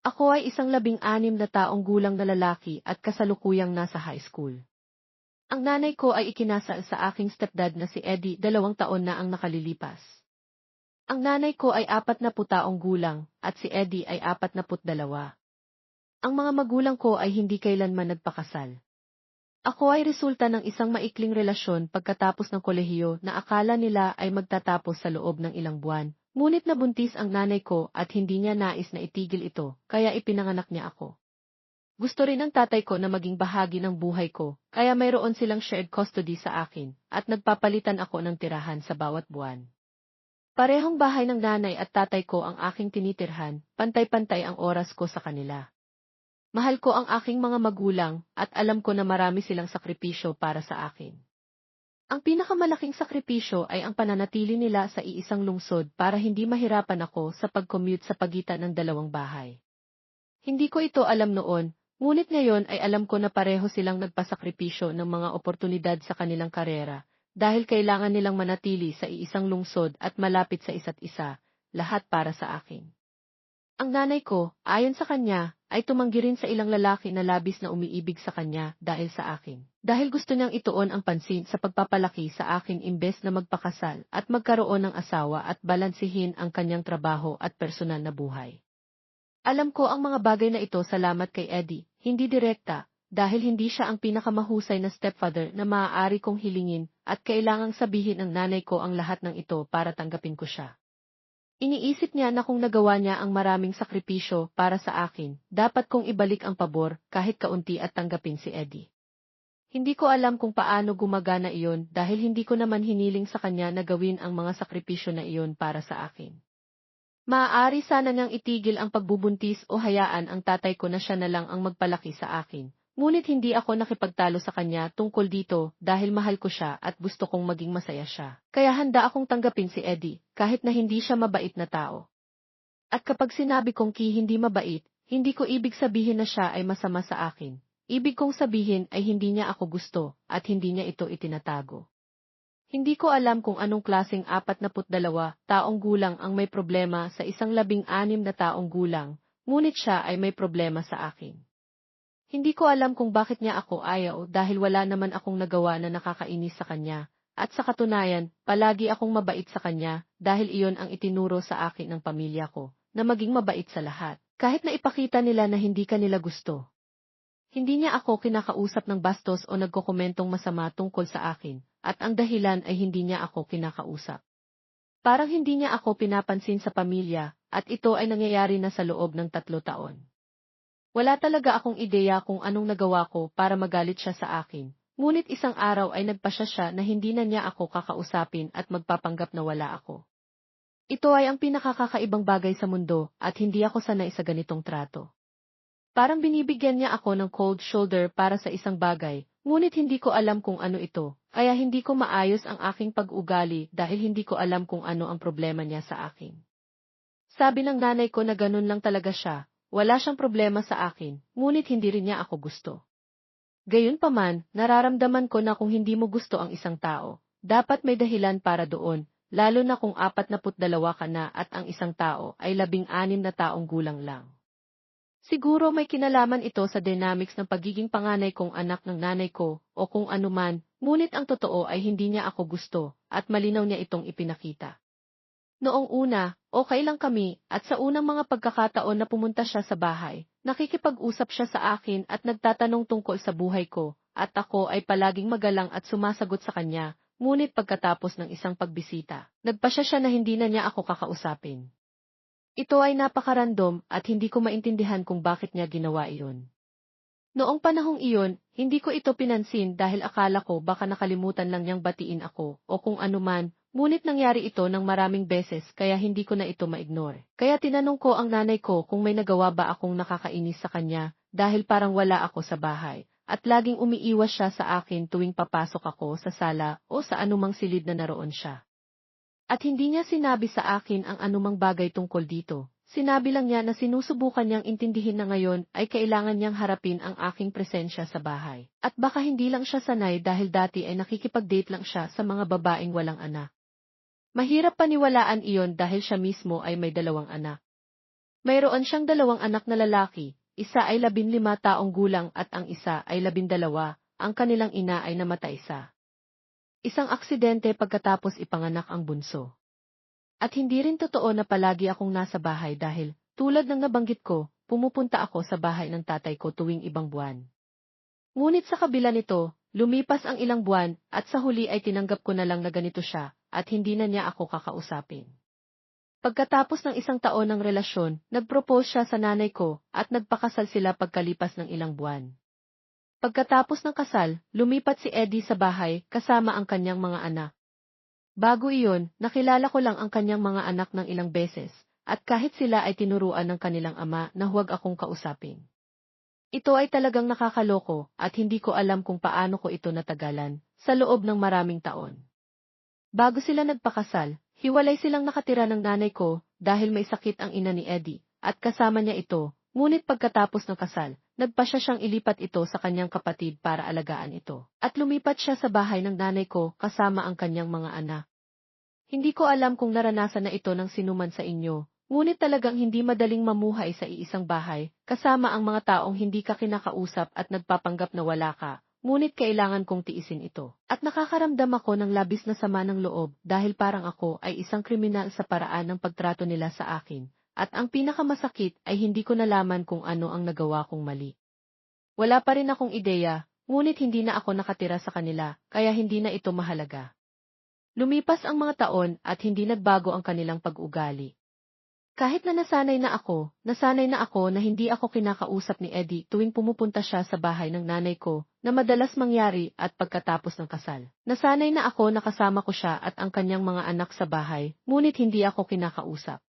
Ako ay isang labing-anim na taong gulang na lalaki at kasalukuyang nasa high school. Ang nanay ko ay ikinasal sa aking stepdad na si Eddie dalawang taon na ang nakalilipas. Ang nanay ko ay apat na putaong gulang at si Eddie ay apat na putdalawa. Ang mga magulang ko ay hindi kailanman nagpakasal. Ako ay resulta ng isang maikling relasyon pagkatapos ng kolehiyo na akala nila ay magtatapos sa loob ng ilang buwan, ngunit nabuntis ang nanay ko at hindi niya nais na itigil ito, kaya ipinanganak niya ako. Gusto rin ng tatay ko na maging bahagi ng buhay ko, kaya mayroon silang shared custody sa akin, at nagpapalitan ako ng tirahan sa bawat buwan. Parehong bahay ng nanay at tatay ko ang aking tinitirhan, pantay-pantay ang oras ko sa kanila. Mahal ko ang aking mga magulang at alam ko na marami silang sakripisyo para sa akin. Ang pinakamalaking sakripisyo ay ang pananatili nila sa iisang lungsod para hindi mahirapan ako sa pag-commute sa pagitan ng dalawang bahay. Hindi ko ito alam noon, ngunit ngayon ay alam ko na pareho silang nagpasakripisyo ng mga oportunidad sa kanilang karera, dahil kailangan nilang manatili sa iisang lungsod at malapit sa isa't isa, lahat para sa akin. Ang nanay ko, ayon sa kanya, ay tumanggi rin sa ilang lalaki na labis na umiibig sa kanya dahil sa akin. Dahil gusto niyang ituon ang pansin sa pagpapalaki sa akin imbes na magpakasal at magkaroon ng asawa at balansihin ang kanyang trabaho at personal na buhay. Alam ko ang mga bagay na ito salamat kay Eddie, hindi direkta, dahil hindi siya ang pinakamahusay na stepfather na maaari kong hilingin at kailangang sabihin ng nanay ko ang lahat ng ito para tanggapin ko siya. Iniisip niya na kung nagawa niya ang maraming sakripisyo para sa akin, dapat kong ibalik ang pabor kahit kaunti at tanggapin si Eddie. Hindi ko alam kung paano gumagana iyon dahil hindi ko naman hiniling sa kanya na gawin ang mga sakripisyo na iyon para sa akin. Maaari sana niyang itigil ang pagbubuntis o hayaan ang tatay ko na siya na lang ang magpalaki sa akin, Ngunit hindi ako nakipagtalo sa kanya tungkol dito dahil mahal ko siya at gusto kong maging masaya siya. Kaya handa akong tanggapin si Eddie, kahit na hindi siya mabait na tao. At kapag sinabi kong ki hindi mabait, hindi ko ibig sabihin na siya ay masama sa akin. Ibig kong sabihin ay hindi niya ako gusto at hindi niya ito itinatago. Hindi ko alam kung anong klaseng apat na dalawa taong gulang ang may problema sa isang labing anim na taong gulang, ngunit siya ay may problema sa akin. Hindi ko alam kung bakit niya ako ayaw dahil wala naman akong nagawa na nakakainis sa kanya, at sa katunayan, palagi akong mabait sa kanya dahil iyon ang itinuro sa akin ng pamilya ko, na maging mabait sa lahat, kahit na ipakita nila na hindi kanila gusto. Hindi niya ako kinakausap ng bastos o nagkokomentong masama tungkol sa akin, at ang dahilan ay hindi niya ako kinakausap. Parang hindi niya ako pinapansin sa pamilya, at ito ay nangyayari na sa loob ng tatlo taon. Wala talaga akong ideya kung anong nagawa ko para magalit siya sa akin. Ngunit isang araw ay nagpasya siya na hindi na niya ako kakausapin at magpapanggap na wala ako. Ito ay ang pinakakakaibang bagay sa mundo at hindi ako sanay sa ganitong trato. Parang binibigyan niya ako ng cold shoulder para sa isang bagay, ngunit hindi ko alam kung ano ito, kaya hindi ko maayos ang aking pag-ugali dahil hindi ko alam kung ano ang problema niya sa akin. Sabi ng nanay ko na ganun lang talaga siya, wala siyang problema sa akin, ngunit hindi rin niya ako gusto. Gayunpaman, nararamdaman ko na kung hindi mo gusto ang isang tao, dapat may dahilan para doon, lalo na kung apat na dalawa ka na at ang isang tao ay labing anim na taong gulang lang. Siguro may kinalaman ito sa dynamics ng pagiging panganay kong anak ng nanay ko o kung anuman, ngunit ang totoo ay hindi niya ako gusto at malinaw niya itong ipinakita. Noong una, okay lang kami, at sa unang mga pagkakataon na pumunta siya sa bahay, nakikipag-usap siya sa akin at nagtatanong tungkol sa buhay ko, at ako ay palaging magalang at sumasagot sa kanya, ngunit pagkatapos ng isang pagbisita, nagpasya siya na hindi na niya ako kakausapin. Ito ay napakarandom at hindi ko maintindihan kung bakit niya ginawa iyon. Noong panahong iyon, hindi ko ito pinansin dahil akala ko baka nakalimutan lang niyang batiin ako o kung anuman, Ngunit nangyari ito ng maraming beses kaya hindi ko na ito ma-ignore. Kaya tinanong ko ang nanay ko kung may nagawa ba akong nakakainis sa kanya dahil parang wala ako sa bahay at laging umiiwas siya sa akin tuwing papasok ako sa sala o sa anumang silid na naroon siya. At hindi niya sinabi sa akin ang anumang bagay tungkol dito. Sinabi lang niya na sinusubukan niyang intindihin na ngayon ay kailangan niyang harapin ang aking presensya sa bahay. At baka hindi lang siya sanay dahil dati ay nakikipag-date lang siya sa mga babaeng walang anak. Mahirap paniwalaan iyon dahil siya mismo ay may dalawang anak. Mayroon siyang dalawang anak na lalaki, isa ay labinlima taong gulang at ang isa ay labindalawa, ang kanilang ina ay namatay sa isang aksidente pagkatapos ipanganak ang bunso. At hindi rin totoo na palagi akong nasa bahay dahil, tulad ng nabanggit ko, pumupunta ako sa bahay ng tatay ko tuwing ibang buwan. Ngunit sa kabila nito, lumipas ang ilang buwan at sa huli ay tinanggap ko na lang na ganito siya at hindi na niya ako kakausapin. Pagkatapos ng isang taon ng relasyon, nag-propose siya sa nanay ko at nagpakasal sila pagkalipas ng ilang buwan. Pagkatapos ng kasal, lumipat si Eddie sa bahay kasama ang kanyang mga anak. Bago iyon, nakilala ko lang ang kanyang mga anak ng ilang beses, at kahit sila ay tinuruan ng kanilang ama na huwag akong kausapin. Ito ay talagang nakakaloko at hindi ko alam kung paano ko ito natagalan sa loob ng maraming taon. Bago sila nagpakasal, Hiwalay silang nakatira ng nanay ko dahil may sakit ang ina ni Eddie at kasama niya ito, ngunit pagkatapos ng kasal, nagpa siya siyang ilipat ito sa kanyang kapatid para alagaan ito. At lumipat siya sa bahay ng nanay ko kasama ang kanyang mga anak. Hindi ko alam kung naranasan na ito ng sinuman sa inyo, ngunit talagang hindi madaling mamuhay sa iisang bahay, kasama ang mga taong hindi ka kinakausap at nagpapanggap na wala ka, Ngunit kailangan kong tiisin ito. At nakakaramdam ako ng labis na sama ng loob dahil parang ako ay isang kriminal sa paraan ng pagtrato nila sa akin. At ang pinakamasakit ay hindi ko nalaman kung ano ang nagawa kong mali. Wala pa rin akong ideya, ngunit hindi na ako nakatira sa kanila, kaya hindi na ito mahalaga. Lumipas ang mga taon at hindi nagbago ang kanilang pag-ugali. Kahit na nasanay na ako, nasanay na ako na hindi ako kinakausap ni Eddie tuwing pumupunta siya sa bahay ng nanay ko, na madalas mangyari at pagkatapos ng kasal. Nasanay na ako na kasama ko siya at ang kanyang mga anak sa bahay, ngunit hindi ako kinakausap.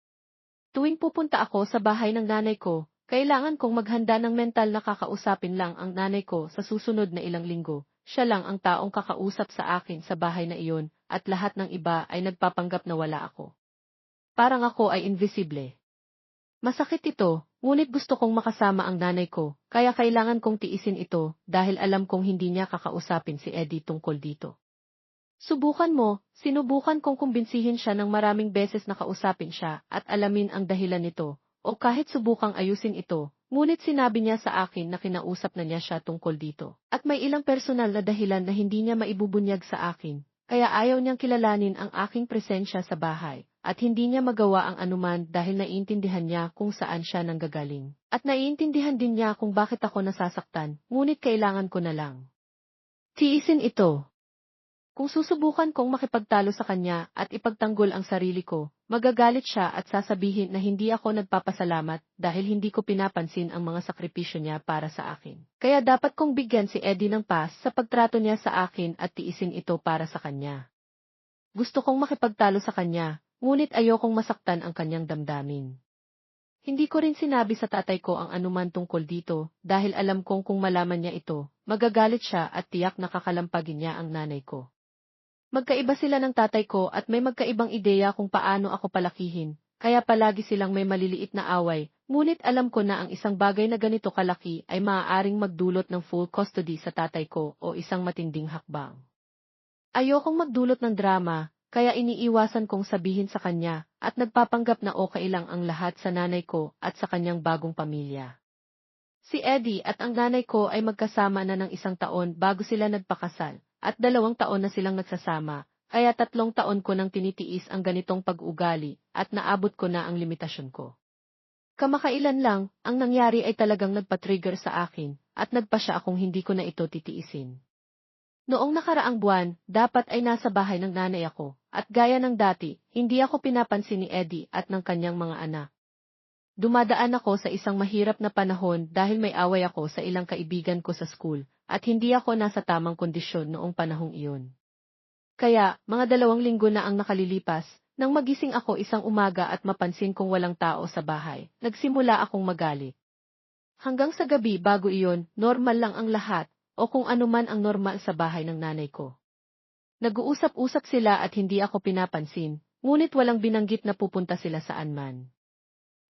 Tuwing pupunta ako sa bahay ng nanay ko, kailangan kong maghanda ng mental na kakausapin lang ang nanay ko sa susunod na ilang linggo. Siya lang ang taong kakausap sa akin sa bahay na iyon, at lahat ng iba ay nagpapanggap na wala ako. Parang ako ay invisible. Masakit ito, ngunit gusto kong makasama ang nanay ko, kaya kailangan kong tiisin ito dahil alam kong hindi niya kakausapin si Eddie tungkol dito. Subukan mo, sinubukan kong kumbinsihin siya ng maraming beses na kausapin siya at alamin ang dahilan nito, o kahit subukang ayusin ito, ngunit sinabi niya sa akin na kinausap na niya siya tungkol dito. At may ilang personal na dahilan na hindi niya maibubunyag sa akin, kaya ayaw niyang kilalanin ang aking presensya sa bahay at hindi niya magawa ang anuman dahil naiintindihan niya kung saan siya nanggagaling. At naiintindihan din niya kung bakit ako nasasaktan, ngunit kailangan ko na lang. Tiisin ito. Kung susubukan kong makipagtalo sa kanya at ipagtanggol ang sarili ko, magagalit siya at sasabihin na hindi ako nagpapasalamat dahil hindi ko pinapansin ang mga sakripisyo niya para sa akin. Kaya dapat kong bigyan si Eddie ng pas sa pagtrato niya sa akin at tiisin ito para sa kanya. Gusto kong makipagtalo sa kanya, ngunit ayokong masaktan ang kanyang damdamin. Hindi ko rin sinabi sa tatay ko ang anuman tungkol dito, dahil alam kong kung malaman niya ito, magagalit siya at tiyak nakakalampagin niya ang nanay ko. Magkaiba sila ng tatay ko at may magkaibang ideya kung paano ako palakihin, kaya palagi silang may maliliit na away, ngunit alam ko na ang isang bagay na ganito kalaki ay maaaring magdulot ng full custody sa tatay ko o isang matinding hakbang. Ayokong magdulot ng drama, kaya iniiwasan kong sabihin sa kanya at nagpapanggap na okay lang ang lahat sa nanay ko at sa kanyang bagong pamilya. Si Eddie at ang nanay ko ay magkasama na ng isang taon bago sila nagpakasal, at dalawang taon na silang nagsasama, kaya tatlong taon ko nang tinitiis ang ganitong pag-ugali at naabot ko na ang limitasyon ko. Kamakailan lang, ang nangyari ay talagang nagpa-trigger sa akin, at nagpa siya akong hindi ko na ito titiisin. Noong nakaraang buwan, dapat ay nasa bahay ng nanay ako, at gaya ng dati, hindi ako pinapansin ni Eddie at ng kanyang mga anak. Dumadaan ako sa isang mahirap na panahon dahil may away ako sa ilang kaibigan ko sa school, at hindi ako nasa tamang kondisyon noong panahong iyon. Kaya, mga dalawang linggo na ang nakalilipas, nang magising ako isang umaga at mapansin kong walang tao sa bahay, nagsimula akong magalit. Hanggang sa gabi bago iyon, normal lang ang lahat, o kung ano man ang normal sa bahay ng nanay ko. Nag-uusap-usap sila at hindi ako pinapansin, ngunit walang binanggit na pupunta sila saan man.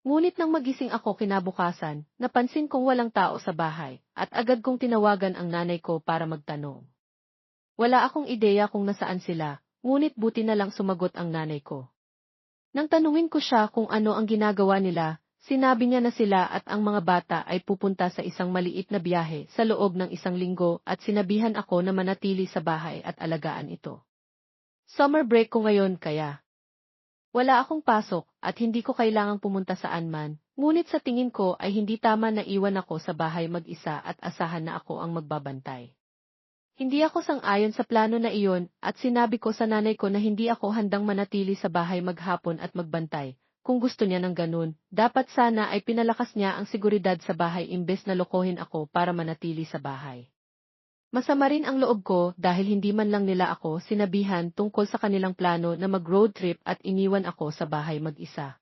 Ngunit nang magising ako kinabukasan, napansin kong walang tao sa bahay, at agad kong tinawagan ang nanay ko para magtanong. Wala akong ideya kung nasaan sila, ngunit buti na lang sumagot ang nanay ko. Nang tanungin ko siya kung ano ang ginagawa nila, sinabi niya na sila at ang mga bata ay pupunta sa isang maliit na biyahe sa loob ng isang linggo at sinabihan ako na manatili sa bahay at alagaan ito. Summer break ko ngayon kaya. Wala akong pasok at hindi ko kailangang pumunta saan man, ngunit sa tingin ko ay hindi tama na iwan ako sa bahay mag-isa at asahan na ako ang magbabantay. Hindi ako sang-ayon sa plano na iyon at sinabi ko sa nanay ko na hindi ako handang manatili sa bahay maghapon at magbantay. Kung gusto niya ng ganun, dapat sana ay pinalakas niya ang seguridad sa bahay imbes na lokohin ako para manatili sa bahay. Masama rin ang loob ko dahil hindi man lang nila ako sinabihan tungkol sa kanilang plano na mag-road trip at iniwan ako sa bahay mag-isa.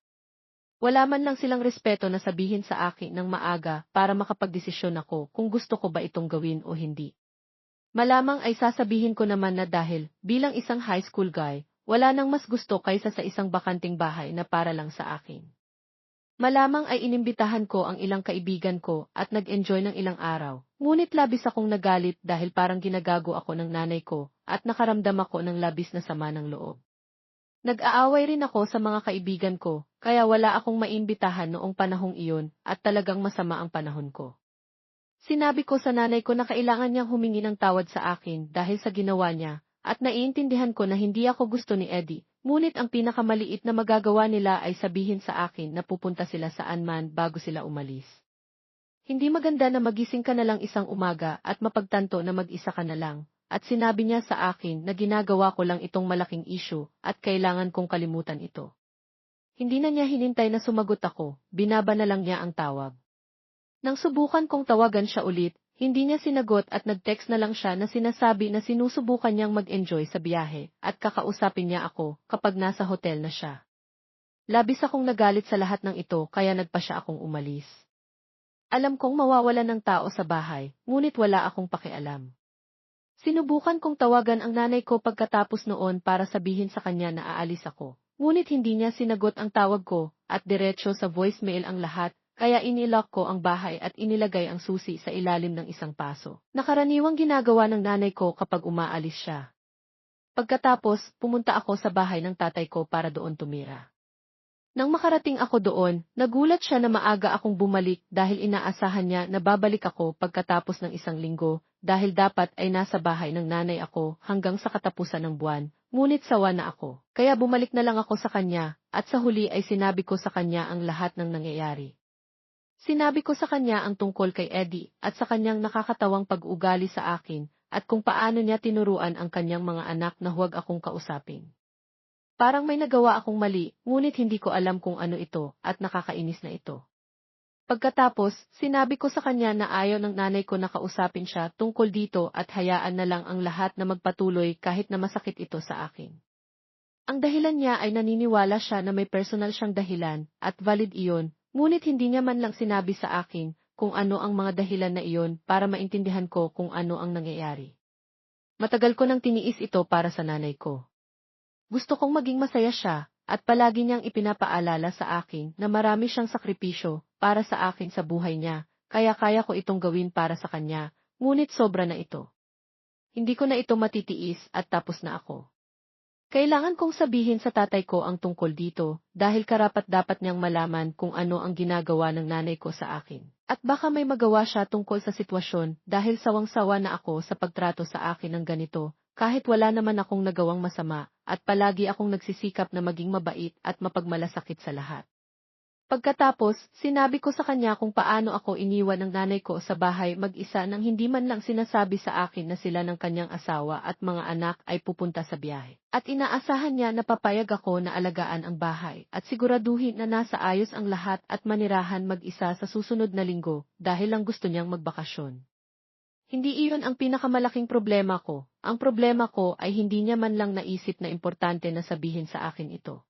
Wala man lang silang respeto na sabihin sa akin ng maaga para makapagdesisyon ako kung gusto ko ba itong gawin o hindi. Malamang ay sasabihin ko naman na dahil, bilang isang high school guy, wala nang mas gusto kaysa sa isang bakanting bahay na para lang sa akin. Malamang ay inimbitahan ko ang ilang kaibigan ko at nag-enjoy ng ilang araw, ngunit labis akong nagalit dahil parang ginagago ako ng nanay ko at nakaramdam ako ng labis na sama ng loob. Nag-aaway rin ako sa mga kaibigan ko, kaya wala akong maimbitahan noong panahong iyon at talagang masama ang panahon ko. Sinabi ko sa nanay ko na kailangan niyang humingi ng tawad sa akin dahil sa ginawa niya, at naiintindihan ko na hindi ako gusto ni Eddie, ngunit ang pinakamaliit na magagawa nila ay sabihin sa akin na pupunta sila saan man bago sila umalis. Hindi maganda na magising ka na lang isang umaga at mapagtanto na mag-isa ka na lang, at sinabi niya sa akin na ginagawa ko lang itong malaking issue at kailangan kong kalimutan ito. Hindi na niya hinintay na sumagot ako, binaba na lang niya ang tawag. Nang subukan kong tawagan siya ulit, hindi niya sinagot at nag-text na lang siya na sinasabi na sinusubukan niyang mag-enjoy sa biyahe at kakausapin niya ako kapag nasa hotel na siya. Labis akong nagalit sa lahat ng ito kaya nagpa siya akong umalis. Alam kong mawawala ng tao sa bahay, ngunit wala akong pakialam. Sinubukan kong tawagan ang nanay ko pagkatapos noon para sabihin sa kanya na aalis ako, ngunit hindi niya sinagot ang tawag ko at diretso sa voicemail ang lahat kaya inilock ko ang bahay at inilagay ang susi sa ilalim ng isang paso. Nakaraniwang ginagawa ng nanay ko kapag umaalis siya. Pagkatapos, pumunta ako sa bahay ng tatay ko para doon tumira. Nang makarating ako doon, nagulat siya na maaga akong bumalik dahil inaasahan niya na babalik ako pagkatapos ng isang linggo dahil dapat ay nasa bahay ng nanay ako hanggang sa katapusan ng buwan, ngunit sawa na ako. Kaya bumalik na lang ako sa kanya, at sa huli ay sinabi ko sa kanya ang lahat ng nangyayari. Sinabi ko sa kanya ang tungkol kay Eddie at sa kanyang nakakatawang pag-ugali sa akin at kung paano niya tinuruan ang kanyang mga anak na huwag akong kausapin. Parang may nagawa akong mali, ngunit hindi ko alam kung ano ito at nakakainis na ito. Pagkatapos, sinabi ko sa kanya na ayaw ng nanay ko na kausapin siya tungkol dito at hayaan na lang ang lahat na magpatuloy kahit na masakit ito sa akin. Ang dahilan niya ay naniniwala siya na may personal siyang dahilan at valid iyon Ngunit hindi niya man lang sinabi sa akin kung ano ang mga dahilan na iyon para maintindihan ko kung ano ang nangyayari. Matagal ko nang tiniis ito para sa nanay ko. Gusto kong maging masaya siya, at palagi niyang ipinapaalala sa akin na marami siyang sakripisyo para sa akin sa buhay niya, kaya kaya ko itong gawin para sa kanya, ngunit sobra na ito. Hindi ko na ito matitiis at tapos na ako. Kailangan kong sabihin sa tatay ko ang tungkol dito, dahil karapat dapat niyang malaman kung ano ang ginagawa ng nanay ko sa akin. At baka may magawa siya tungkol sa sitwasyon dahil sawang-sawa na ako sa pagtrato sa akin ng ganito, kahit wala naman akong nagawang masama, at palagi akong nagsisikap na maging mabait at mapagmalasakit sa lahat. Pagkatapos, sinabi ko sa kanya kung paano ako iniwan ng nanay ko sa bahay mag-isa nang hindi man lang sinasabi sa akin na sila ng kanyang asawa at mga anak ay pupunta sa biyahe. At inaasahan niya na papayag ako na alagaan ang bahay at siguraduhin na nasa ayos ang lahat at manirahan mag-isa sa susunod na linggo dahil lang gusto niyang magbakasyon. Hindi iyon ang pinakamalaking problema ko. Ang problema ko ay hindi niya man lang naisip na importante na sabihin sa akin ito.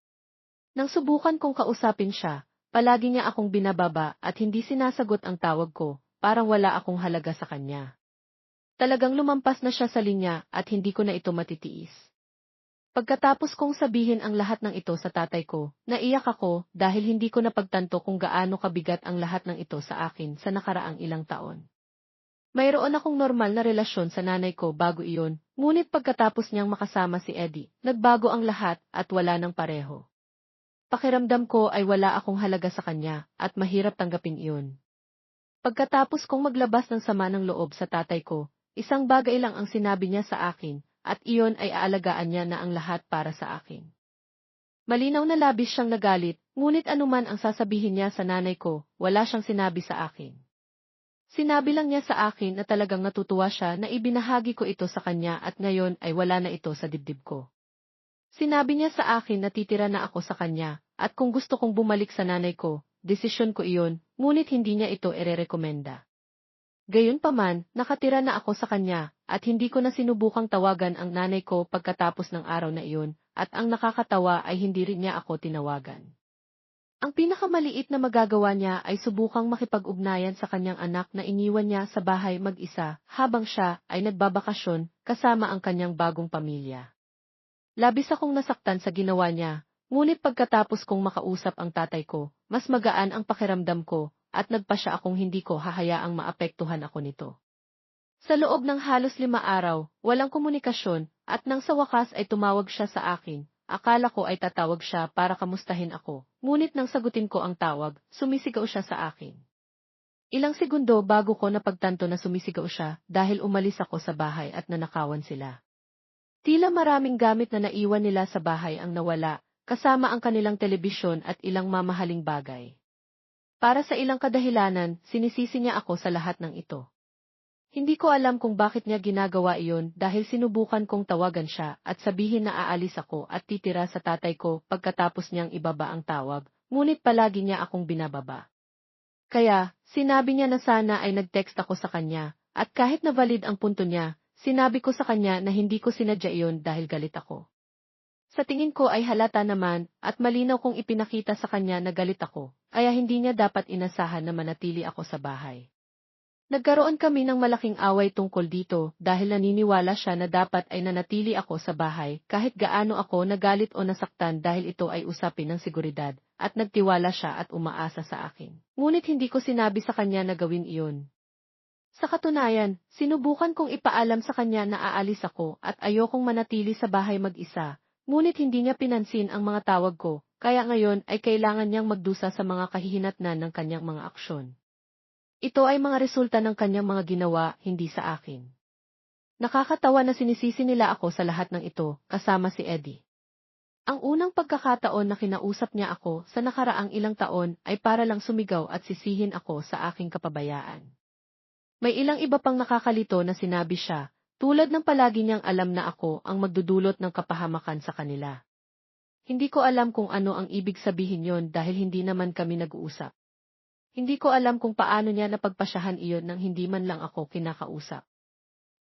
Nang subukan kong kausapin siya, Palagi niya akong binababa at hindi sinasagot ang tawag ko, parang wala akong halaga sa kanya. Talagang lumampas na siya sa linya at hindi ko na ito matitiis. Pagkatapos kong sabihin ang lahat ng ito sa tatay ko, naiyak ako dahil hindi ko napagtanto kung gaano kabigat ang lahat ng ito sa akin sa nakaraang ilang taon. Mayroon akong normal na relasyon sa nanay ko bago iyon, ngunit pagkatapos niyang makasama si Eddie, nagbago ang lahat at wala nang pareho. Pakiramdam ko ay wala akong halaga sa kanya at mahirap tanggapin iyon. Pagkatapos kong maglabas ng sama ng loob sa tatay ko, isang bagay lang ang sinabi niya sa akin, at iyon ay aalagaan niya na ang lahat para sa akin. Malinaw na labis siyang nagalit, ngunit anuman ang sasabihin niya sa nanay ko, wala siyang sinabi sa akin. Sinabi lang niya sa akin na talagang natutuwa siya na ibinahagi ko ito sa kanya at ngayon ay wala na ito sa dibdib ko. Sinabi niya sa akin na titira na ako sa kanya, at kung gusto kong bumalik sa nanay ko, desisyon ko iyon, ngunit hindi niya ito ererekomenda. Gayunpaman, nakatira na ako sa kanya, at hindi ko na sinubukang tawagan ang nanay ko pagkatapos ng araw na iyon, at ang nakakatawa ay hindi rin niya ako tinawagan. Ang pinakamaliit na magagawa niya ay subukang makipag-ugnayan sa kanyang anak na iniwan niya sa bahay mag-isa habang siya ay nagbabakasyon kasama ang kanyang bagong pamilya. Labis akong nasaktan sa ginawa niya, ngunit pagkatapos kong makausap ang tatay ko, mas magaan ang pakiramdam ko, at nagpa siya akong hindi ko hahayaang maapektuhan ako nito. Sa loob ng halos lima araw, walang komunikasyon, at nang sa wakas ay tumawag siya sa akin, akala ko ay tatawag siya para kamustahin ako, ngunit nang sagutin ko ang tawag, sumisigaw siya sa akin. Ilang segundo bago ko napagtanto na sumisigaw siya dahil umalis ako sa bahay at nanakawan sila. Tila maraming gamit na naiwan nila sa bahay ang nawala, kasama ang kanilang telebisyon at ilang mamahaling bagay. Para sa ilang kadahilanan, sinisisi niya ako sa lahat ng ito. Hindi ko alam kung bakit niya ginagawa iyon dahil sinubukan kong tawagan siya at sabihin na aalis ako at titira sa tatay ko pagkatapos niyang ibaba ang tawag, ngunit palagi niya akong binababa. Kaya, sinabi niya na sana ay nag-text ako sa kanya, at kahit na valid ang punto niya, Sinabi ko sa kanya na hindi ko sinadya iyon dahil galit ako. Sa tingin ko ay halata naman at malinaw kong ipinakita sa kanya na galit ako, kaya hindi niya dapat inasahan na manatili ako sa bahay. Nagkaroon kami ng malaking away tungkol dito dahil naniniwala siya na dapat ay nanatili ako sa bahay kahit gaano ako nagalit o nasaktan dahil ito ay usapin ng seguridad at nagtiwala siya at umaasa sa akin. Ngunit hindi ko sinabi sa kanya na gawin iyon. Sa katunayan, sinubukan kong ipaalam sa kanya na aalis ako at ayokong manatili sa bahay mag-isa, ngunit hindi niya pinansin ang mga tawag ko, kaya ngayon ay kailangan niyang magdusa sa mga kahihinatnan ng kanyang mga aksyon. Ito ay mga resulta ng kanyang mga ginawa, hindi sa akin. Nakakatawa na sinisisi nila ako sa lahat ng ito, kasama si Eddie. Ang unang pagkakataon na kinausap niya ako sa nakaraang ilang taon ay para lang sumigaw at sisihin ako sa aking kapabayaan. May ilang iba pang nakakalito na sinabi siya, tulad ng palagi niyang alam na ako ang magdudulot ng kapahamakan sa kanila. Hindi ko alam kung ano ang ibig sabihin yon dahil hindi naman kami nag-uusap. Hindi ko alam kung paano niya napagpasyahan iyon nang hindi man lang ako kinakausap.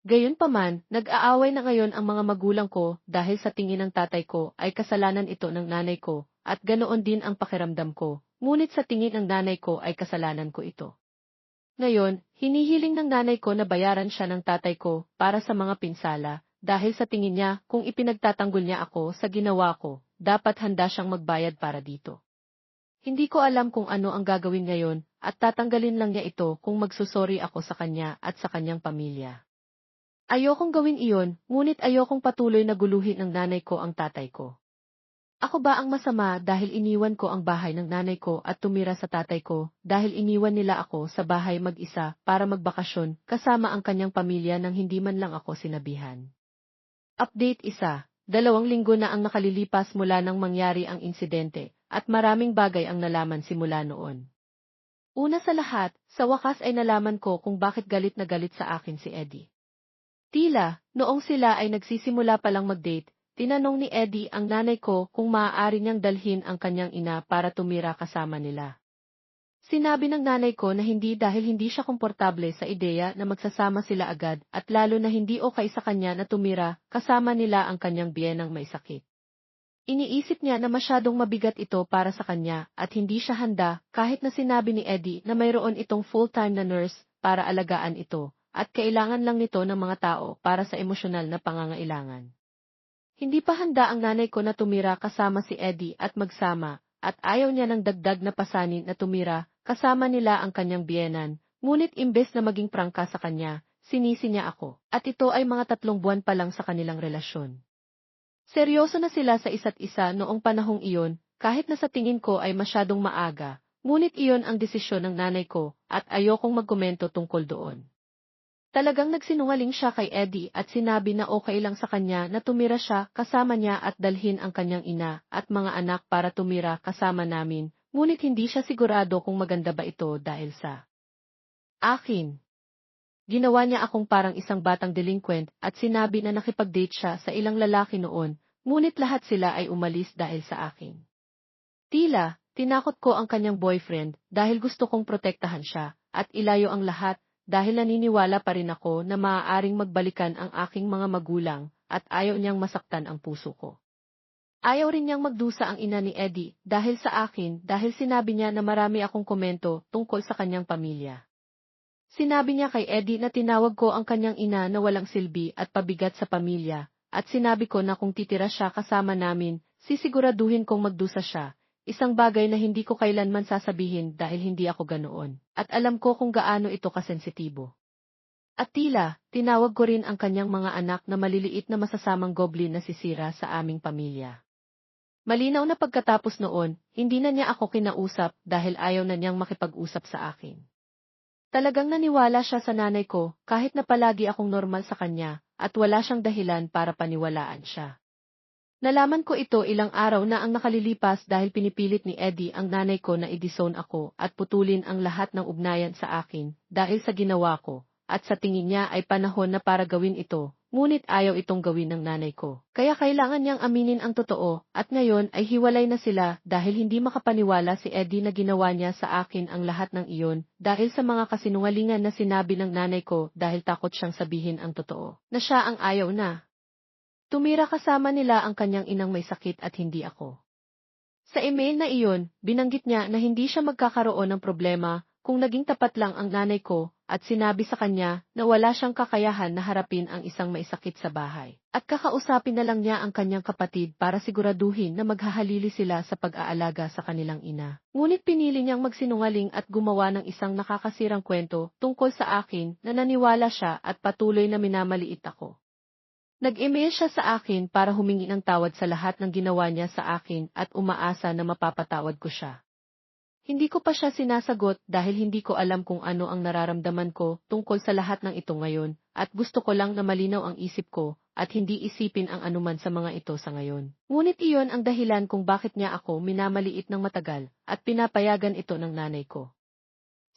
Gayunpaman, nag-aaway na ngayon ang mga magulang ko dahil sa tingin ng tatay ko ay kasalanan ito ng nanay ko, at ganoon din ang pakiramdam ko, ngunit sa tingin ng nanay ko ay kasalanan ko ito. Ngayon, hinihiling ng nanay ko na bayaran siya ng tatay ko para sa mga pinsala, dahil sa tingin niya kung ipinagtatanggol niya ako sa ginawa ko, dapat handa siyang magbayad para dito. Hindi ko alam kung ano ang gagawin ngayon, at tatanggalin lang niya ito kung magsusori ako sa kanya at sa kanyang pamilya. Ayokong gawin iyon, ngunit ayokong patuloy na guluhin ng nanay ko ang tatay ko. Ako ba ang masama dahil iniwan ko ang bahay ng nanay ko at tumira sa tatay ko dahil iniwan nila ako sa bahay mag-isa para magbakasyon kasama ang kanyang pamilya nang hindi man lang ako sinabihan. Update isa, dalawang linggo na ang nakalilipas mula nang mangyari ang insidente at maraming bagay ang nalaman simula noon. Una sa lahat, sa wakas ay nalaman ko kung bakit galit na galit sa akin si Eddie. Tila, noong sila ay nagsisimula palang mag-date, Tinanong ni Eddie ang nanay ko kung maaari niyang dalhin ang kanyang ina para tumira kasama nila. Sinabi ng nanay ko na hindi dahil hindi siya komportable sa ideya na magsasama sila agad at lalo na hindi okay sa kanya na tumira kasama nila ang kanyang biyenang may sakit. Iniisip niya na masyadong mabigat ito para sa kanya at hindi siya handa kahit na sinabi ni Eddie na mayroon itong full-time na nurse para alagaan ito at kailangan lang nito ng mga tao para sa emosyonal na pangangailangan. Hindi pa handa ang nanay ko na tumira kasama si Eddie at magsama, at ayaw niya ng dagdag na pasanin na tumira, kasama nila ang kanyang biyenan, ngunit imbes na maging prangka sa kanya, sinisi niya ako, at ito ay mga tatlong buwan pa lang sa kanilang relasyon. Seryoso na sila sa isa't isa noong panahong iyon, kahit na sa tingin ko ay masyadong maaga, ngunit iyon ang desisyon ng nanay ko at ayokong magkomento tungkol doon. Talagang nagsinungaling siya kay Eddie at sinabi na okay lang sa kanya na tumira siya kasama niya at dalhin ang kanyang ina at mga anak para tumira kasama namin, ngunit hindi siya sigurado kung maganda ba ito dahil sa akin. Ginawa niya akong parang isang batang delinquent at sinabi na nakipag-date siya sa ilang lalaki noon, ngunit lahat sila ay umalis dahil sa akin. Tila, tinakot ko ang kanyang boyfriend dahil gusto kong protektahan siya at ilayo ang lahat dahil naniniwala pa rin ako na maaaring magbalikan ang aking mga magulang at ayaw niyang masaktan ang puso ko. Ayaw rin niyang magdusa ang ina ni Eddie dahil sa akin dahil sinabi niya na marami akong komento tungkol sa kanyang pamilya. Sinabi niya kay Eddie na tinawag ko ang kanyang ina na walang silbi at pabigat sa pamilya, at sinabi ko na kung titira siya kasama namin, sisiguraduhin kong magdusa siya, Isang bagay na hindi ko kailanman sasabihin dahil hindi ako ganoon, at alam ko kung gaano ito kasensitibo. At tila, tinawag ko rin ang kanyang mga anak na maliliit na masasamang goblin na sisira sa aming pamilya. Malinaw na pagkatapos noon, hindi na niya ako kinausap dahil ayaw na niyang makipag-usap sa akin. Talagang naniwala siya sa nanay ko kahit na palagi akong normal sa kanya at wala siyang dahilan para paniwalaan siya. Nalaman ko ito ilang araw na ang nakalilipas dahil pinipilit ni Eddie ang nanay ko na i-disown ako at putulin ang lahat ng ugnayan sa akin dahil sa ginawa ko, at sa tingin niya ay panahon na para gawin ito, ngunit ayaw itong gawin ng nanay ko. Kaya kailangan niyang aminin ang totoo, at ngayon ay hiwalay na sila dahil hindi makapaniwala si Eddie na ginawa niya sa akin ang lahat ng iyon, dahil sa mga kasinungalingan na sinabi ng nanay ko dahil takot siyang sabihin ang totoo, na siya ang ayaw na. Tumira kasama nila ang kanyang inang may sakit at hindi ako. Sa email na iyon, binanggit niya na hindi siya magkakaroon ng problema kung naging tapat lang ang nanay ko at sinabi sa kanya na wala siyang kakayahan na harapin ang isang may sakit sa bahay. At kakausapin na lang niya ang kanyang kapatid para siguraduhin na maghahalili sila sa pag-aalaga sa kanilang ina. Ngunit pinili niyang magsinungaling at gumawa ng isang nakakasirang kwento tungkol sa akin na naniwala siya at patuloy na minamaliit ako. Nag-email siya sa akin para humingi ng tawad sa lahat ng ginawa niya sa akin at umaasa na mapapatawad ko siya. Hindi ko pa siya sinasagot dahil hindi ko alam kung ano ang nararamdaman ko tungkol sa lahat ng ito ngayon, at gusto ko lang na malinaw ang isip ko, at hindi isipin ang anuman sa mga ito sa ngayon. Ngunit iyon ang dahilan kung bakit niya ako minamaliit ng matagal, at pinapayagan ito ng nanay ko.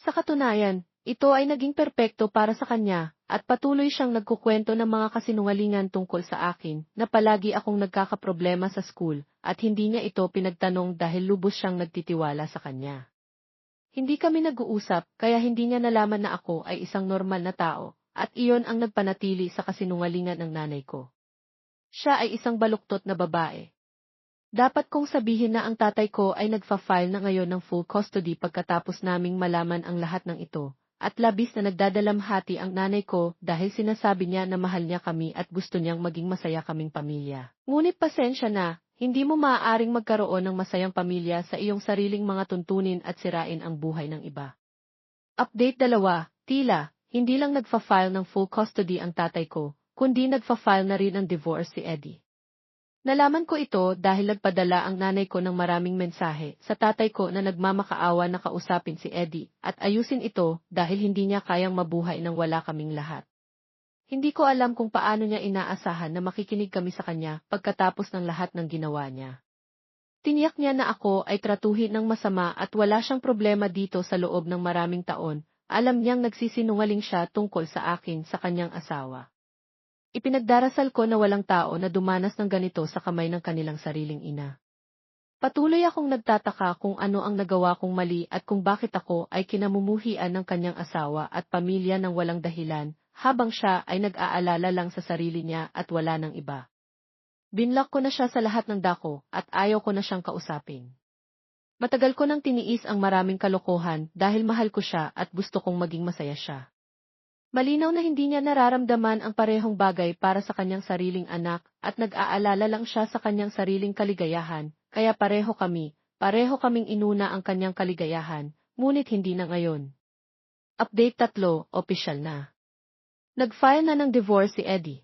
Sa katunayan, ito ay naging perpekto para sa kanya, at patuloy siyang nagkukwento ng mga kasinungalingan tungkol sa akin, na palagi akong nagkakaproblema sa school, at hindi niya ito pinagtanong dahil lubos siyang nagtitiwala sa kanya. Hindi kami nag-uusap, kaya hindi niya nalaman na ako ay isang normal na tao, at iyon ang nagpanatili sa kasinungalingan ng nanay ko. Siya ay isang baluktot na babae. Dapat kong sabihin na ang tatay ko ay nagfa-file na ngayon ng full custody pagkatapos naming malaman ang lahat ng ito, at labis na nagdadalamhati ang nanay ko dahil sinasabi niya na mahal niya kami at gusto niyang maging masaya kaming pamilya. Ngunit pasensya na, hindi mo maaaring magkaroon ng masayang pamilya sa iyong sariling mga tuntunin at sirain ang buhay ng iba. Update dalawa, tila, hindi lang nagfa-file ng full custody ang tatay ko, kundi nagfa-file na rin ng divorce si Eddie. Nalaman ko ito dahil nagpadala ang nanay ko ng maraming mensahe sa tatay ko na nagmamakaawa na kausapin si Eddie at ayusin ito dahil hindi niya kayang mabuhay nang wala kaming lahat. Hindi ko alam kung paano niya inaasahan na makikinig kami sa kanya pagkatapos ng lahat ng ginawa niya. Tiniyak niya na ako ay tratuhin ng masama at wala siyang problema dito sa loob ng maraming taon, alam niyang nagsisinungaling siya tungkol sa akin sa kanyang asawa. Ipinagdarasal ko na walang tao na dumanas ng ganito sa kamay ng kanilang sariling ina. Patuloy akong nagtataka kung ano ang nagawa kong mali at kung bakit ako ay kinamumuhian ng kanyang asawa at pamilya ng walang dahilan, habang siya ay nag-aalala lang sa sarili niya at wala ng iba. Binlock ko na siya sa lahat ng dako at ayaw ko na siyang kausapin. Matagal ko nang tiniis ang maraming kalokohan dahil mahal ko siya at gusto kong maging masaya siya. Malinaw na hindi niya nararamdaman ang parehong bagay para sa kanyang sariling anak at nag-aalala lang siya sa kanyang sariling kaligayahan, kaya pareho kami, pareho kaming inuna ang kanyang kaligayahan, ngunit hindi na ngayon. Update 3, opisyal na. Nag-file na ng divorce si Eddie.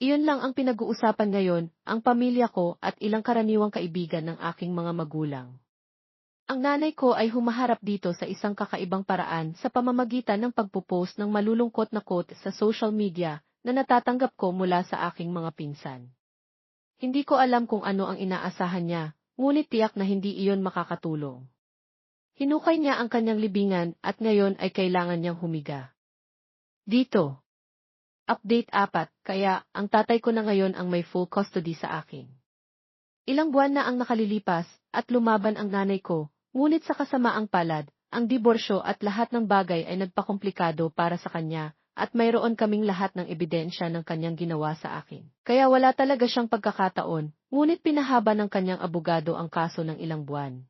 Iyon lang ang pinag-uusapan ngayon, ang pamilya ko at ilang karaniwang kaibigan ng aking mga magulang. Ang nanay ko ay humaharap dito sa isang kakaibang paraan sa pamamagitan ng pagpupost ng malulungkot na quote sa social media na natatanggap ko mula sa aking mga pinsan. Hindi ko alam kung ano ang inaasahan niya, ngunit tiyak na hindi iyon makakatulong. Hinukay niya ang kanyang libingan at ngayon ay kailangan niyang humiga. Dito. Update 4, kaya ang tatay ko na ngayon ang may full custody sa akin. Ilang buwan na ang nakalilipas at lumaban ang nanay ko, ngunit sa kasamaang palad, ang diborsyo at lahat ng bagay ay nagpakomplikado para sa kanya at mayroon kaming lahat ng ebidensya ng kanyang ginawa sa akin. Kaya wala talaga siyang pagkakataon, ngunit pinahaba ng kanyang abogado ang kaso ng ilang buwan.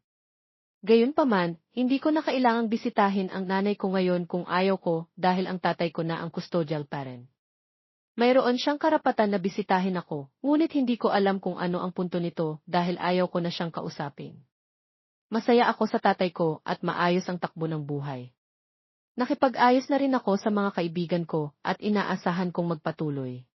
Gayunpaman, hindi ko na kailangang bisitahin ang nanay ko ngayon kung ayaw ko dahil ang tatay ko na ang custodial parent. Mayroon siyang karapatan na bisitahin ako, ngunit hindi ko alam kung ano ang punto nito dahil ayaw ko na siyang kausapin. Masaya ako sa tatay ko at maayos ang takbo ng buhay. Nakipag-ayos na rin ako sa mga kaibigan ko at inaasahan kong magpatuloy.